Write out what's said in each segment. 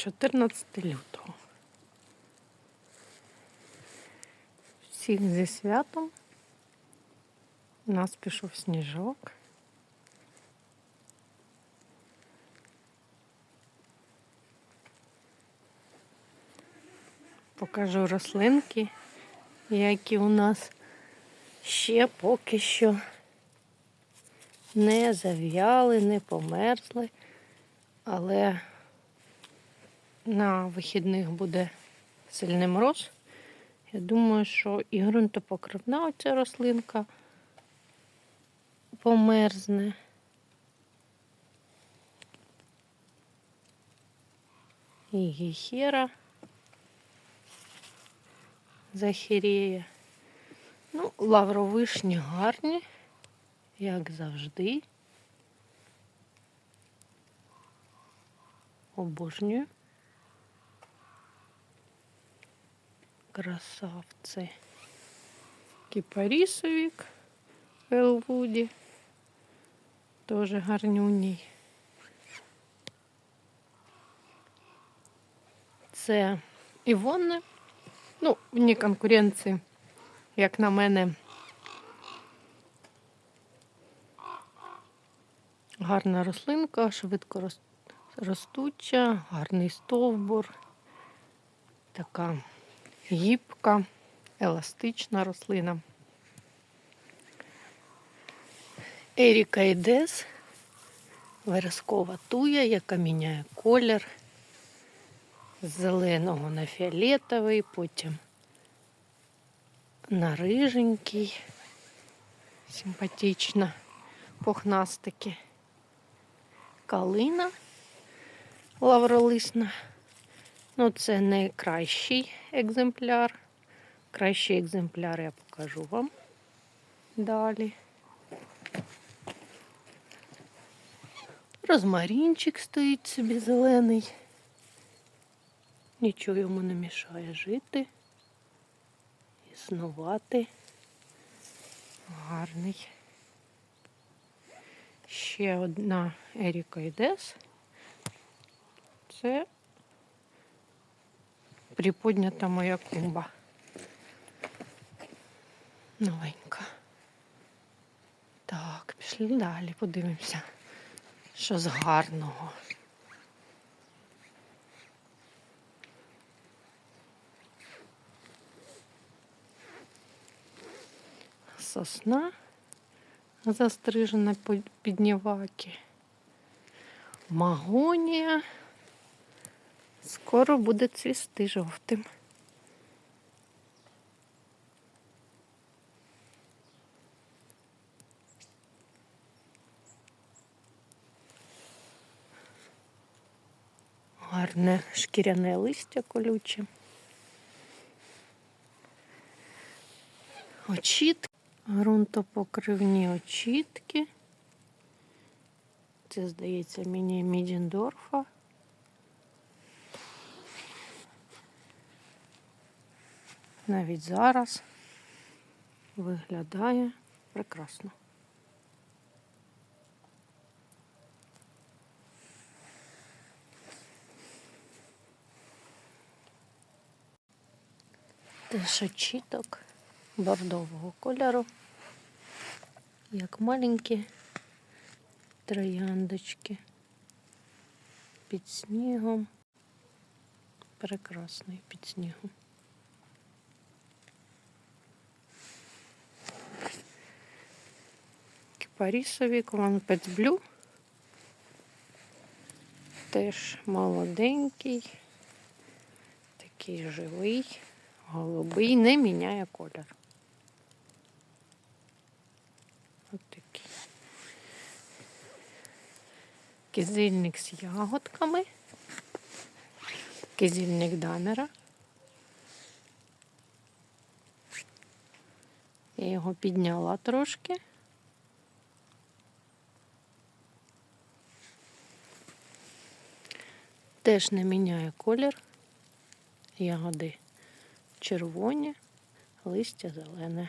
14 лютого. Всіх зі святом. У нас пішов сніжок. Покажу рослинки, які у нас ще поки що не зав'яли, не померзли, але на вихідних буде сильний мороз. Я думаю, що і ґрунтопокривна оця рослинка померзне. І гіхера захіріє. Ну, лавровишні гарні, як завжди. Обожнюю. Красавці. Кіпарісовік Елвуді. Теж гарнюній. Це Івонне. Ну, вні конкуренції, як на мене, гарна рослинка, швидко ростуча, гарний стовбур, така гібка, еластична рослина. Еріка Ідес, верескова туя, яка міняє колір з зеленого на фіолетовий, потім на риженький, симпатично, пухнастики. Калина лавролисна. Ну, це не кращий екземпляр. Кращий екземпляр я покажу вам далі. Розмарінчик стоїть собі зелений. Нічого йому не мішає жити, існувати. Гарний. Ще одна Еріка Ідес. Це приподнята моя клумба. Новенька. Так, пішли далі, подивимося, що з гарного. Сосна застрижена по- підніваки. Магонія. Скоро буде цвісти жовтим. Гарне шкіряне листя колюче. Очітки, ґрунтопокривні очітки. Це, здається, мені Мідіндорфа. Навіть зараз виглядає прекрасно. Теж очіток бордового кольору, як маленькі трояндочки під снігом. Прекрасний під снігом. Кіпарісові Кванпець Блю. Теж молоденький, такий живий, голубий, не міняє колір. Ось такий. Кизильник з ягодками. Кизильник Данера. Я його підняла трошки. Теж не міняє колір. Ягоди червоні, листя зелене.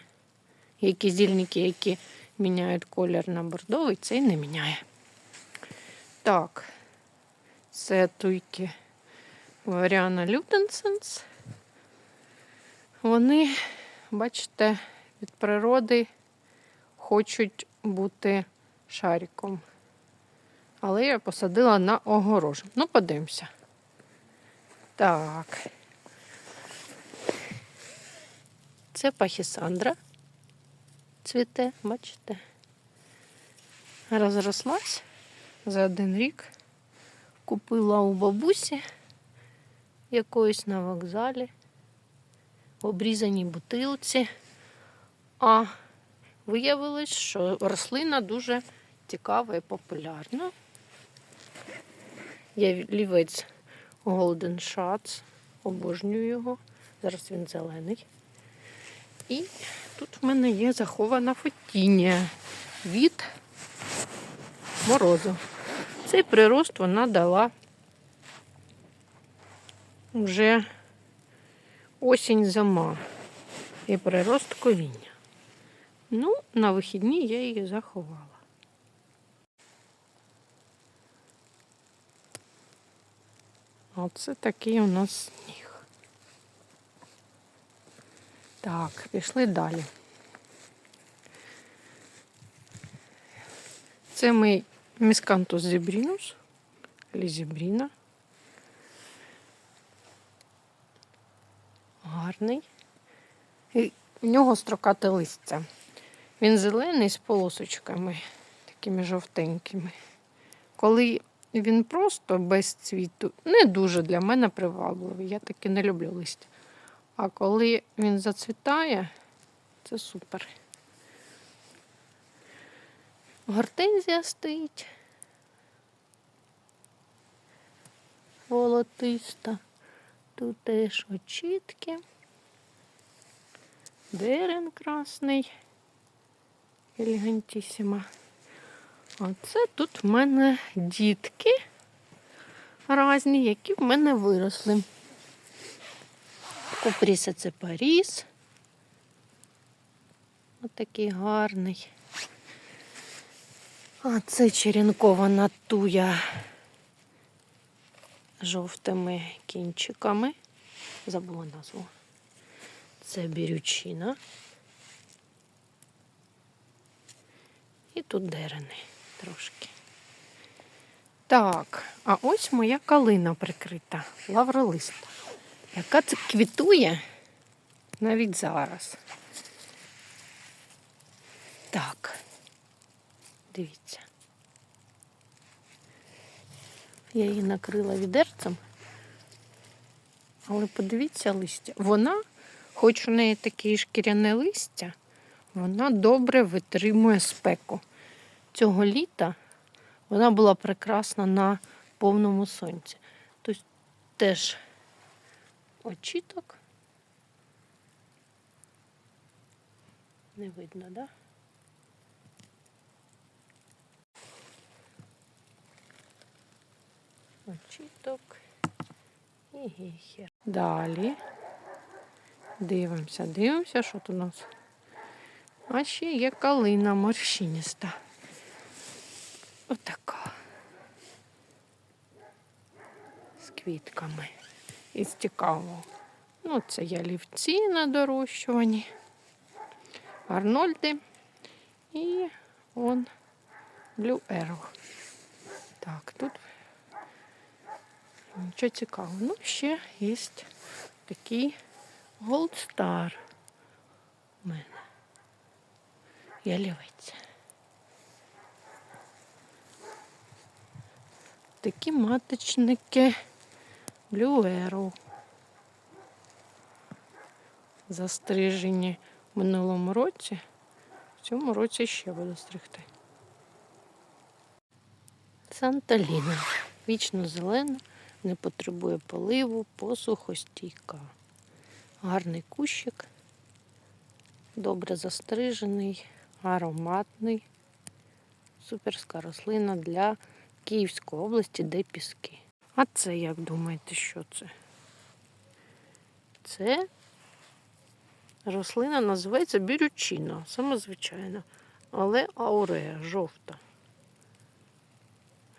Є кизильники, які міняють колір на бордовий, цей не міняє. Так, це туйки Варіана Лютенсенс. Вони, бачите, від природи хочуть бути шариком. Але я посадила на огорожу. Ну, подивимося. Так. Це пахісандра. Цвіте, бачите? Розрослась за один рік. Купила у бабусі якоїсь на вокзалі, в обрізаній бутилці. А виявилось, що рослина дуже цікава і популярна. Є лівець Golden Shots, обожнюю його. Зараз він зелений. І тут в мене є захована фотіння від морозу. Цей прирост вона дала вже осінь зима і прирост коріння. Ну, на вихідні я її заховала. Оце такий у нас сніг. Так, пішли далі. Це мій міскантус зібрінус, лізібріна. Гарний. І в нього строкате листя. Він зелений з полосочками, такими жовтенькими. Коли він просто без цвіту, не дуже для мене привабливий. Я таки не люблю листя. А коли він зацвітає, це супер. Гортензія стоїть. Волотиста. Тут теж очітки. Дерен красний. Елегантісіма. Оце тут в мене дітки різні, які в мене виросли. Купріса це Паріс. Отакий гарний. А це черенкована туя жовтими кінчиками. Забула назву. Це бірючина. І тут дерени трошки. Так, а ось моя калина прикрита, лавролиста, яка це квітує навіть зараз. Так, дивіться. Я її накрила відерцем. Але подивіться листя. Вона, хоч у неї таке шкіряне листя, вона добре витримує спеку. Цього літа вона була прекрасна на повному сонці. Тобто теж очіток. Не видно, так? Да? Очіток і гейхер. Далі. Дивимося, дивимося, що тут у нас. А ще є калина морщиніста. Отака. З квітками. Із цікавого. Ну, це ялівці на дорощуванні. Арнольди. І он Blue Arrow. Так, тут нічого цікавого. Ну, ще є такий Gold Star у мене. Ялівець. Такі маточники Arrow. Застрижені в минулому році. В цьому році ще буду стригти. Санталіна. Вічно зелена, не потребує поливу, посухостійка. Гарний кущик, добре застрижений, ароматний, суперська рослина для Київської області, де піски. А це, як думаєте, що це? Це рослина називається бірючина, саме звичайна, але аурея жовта.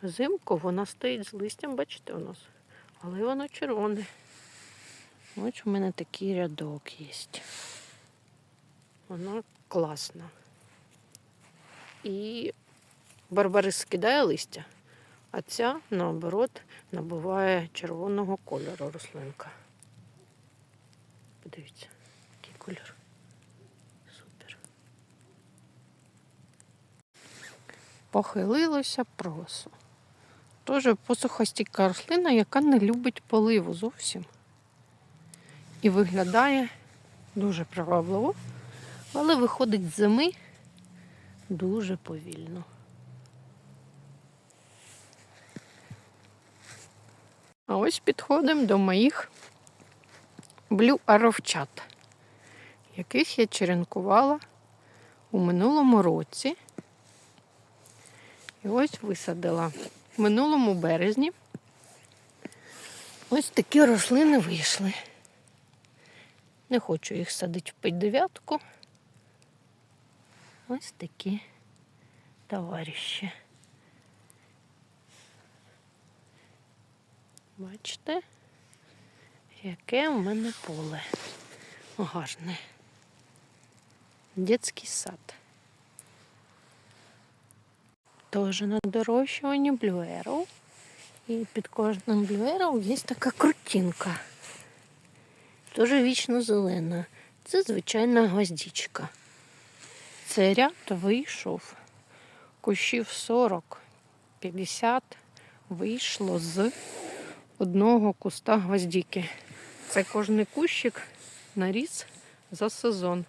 Взимку вона стоїть з листям, бачите, у нас. Але воно червоне. Ось у мене такий рядок є. Воно класно. І барбарис скидає листя, а ця, наоборот, набуває червоного кольору рослинка. Подивіться, який кольор. Супер. Похилилося просо. Теж посухостійка рослина, яка не любить поливу зовсім. І виглядає дуже привабливо, але виходить з зими дуже повільно. А ось підходимо до моїх блю-аровчат, яких я черенкувала у минулому році. І ось висадила в минулому березні. Ось такі рослини вийшли. Не хочу їх садити в пить дев'ятку. Ось такі товариші. Бачите, яке в мене поле гарне. Дитський сад. Теж на дорощуванні блюеров. І під кожним блюером є така крутінка. Теж вічно зелена. Це звичайна гвоздічка. Цей ряд вийшов. Кущів 40-50 вийшло з одного куста гвоздіки. Це кожний кущик наріс за сезон.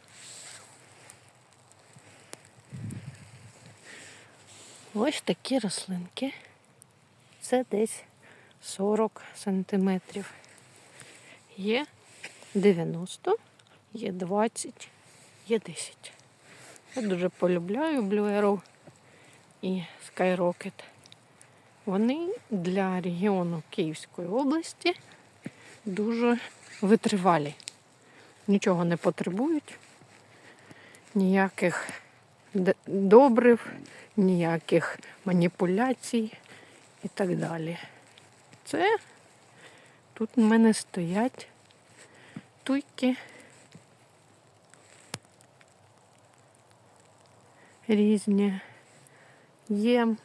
Ось такі рослинки. Це десь 40 сантиметрів. Є 90, є 20, є 10. Я дуже полюбляю Arrow і Skyrocket. Вони для регіону Київської області дуже витривалі. Нічого не потребують, ніяких добрив, ніяких маніпуляцій і так далі. Це тут в мене стоять туйки різні. Є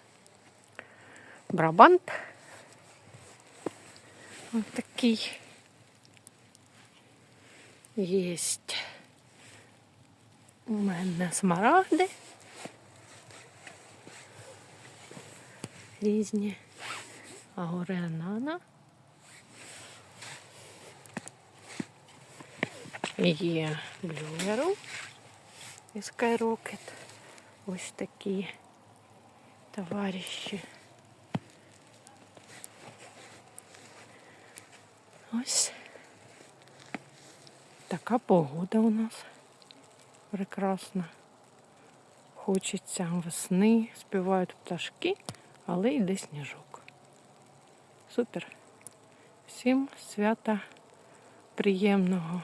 брабант. Ось такий. Єсть у мене смарагди. Різні. Агоренана. Є блюеру і Skyrocket. Ось такі товариші. Ось така погода у нас прекрасна. Хочеться весни, співають пташки, але йде сніжок. Супер. Всім свята приємного.